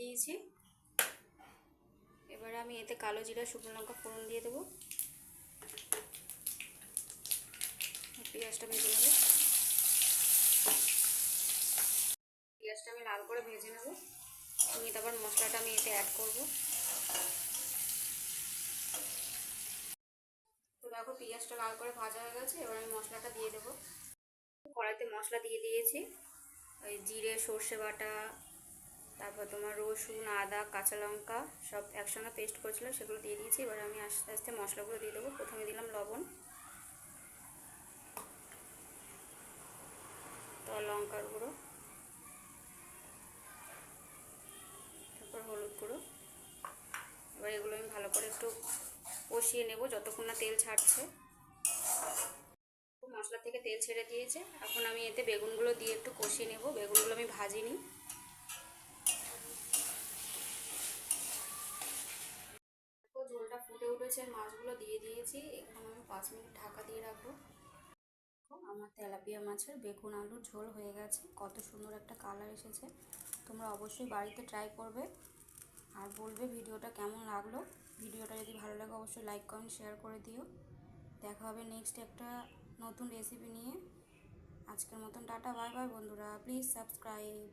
দিয়েছি। এবারে আমি এতে কালো জিরা, শুকনো লঙ্কা, ফোড়ন দিয়ে দেবো। পেঁয়াজটা ভেজে নেব। পেঁয়াজটা আমি লাল করে ভেজে নেব। নিয়ে তারপর মশলাটা আমি এতে অ্যাড করব। তো দেখো পেঁয়াজটা লাল করে ভাজা হয়ে গেছে, এবার আমি মশলাটা দিয়ে দেবো। কড়াইতে মশলা দিয়ে দিয়েছি। ওই জিরে, সর্ষে বাটা তারপর তোমার রসুন, আদা, কাঁচা লঙ্কা সব একসঙ্গে পেস্ট করেছিলাম সেগুলো দিয়ে দিয়েছি। এবার আমি আস্তে আস্তে মশলাগুলো দিয়ে দেবো। প্রথমে দিলাম লবণ। তো লঙ্কার গুঁড়ো। তারপর হলুদ গুঁড়ো। এবার এগুলো আমি ভালো করে একটু কষিয়ে নেব, যতক্ষণ না তেল ছাড়ছে। মশলা থেকে তেল ছেড়ে দিয়েছে। এখন আমি এতে বেগুনগুলো দিয়ে একটু কষিয়ে নেব। বেগুনগুলো আমি ভাজিনি। ফুটে উঠেছে মাছগুলো দিয়ে দিয়েছি। এখানে আমি পাঁচ মিনিট ঢাকা দিয়ে রাখব। আমার তেলাপিয়া মাছের বেগুন আলুর ঝোল হয়ে গেছে। কত সুন্দর একটা কালার এসেছে। তোমরা অবশ্যই বাড়িতে ট্রাই করবে। আর বলবে ভিডিওটা কেমন লাগল। ভিডিওটা যদি ভালো লাগে, অবশ্যই লাইক কমেন্ট শেয়ার করে দিও। দেখা হবে নেক্সট একটা নতুন রেসিপি নিয়ে। আজকের মতন টাটা বাই বাই বন্ধুরা। Please subscribe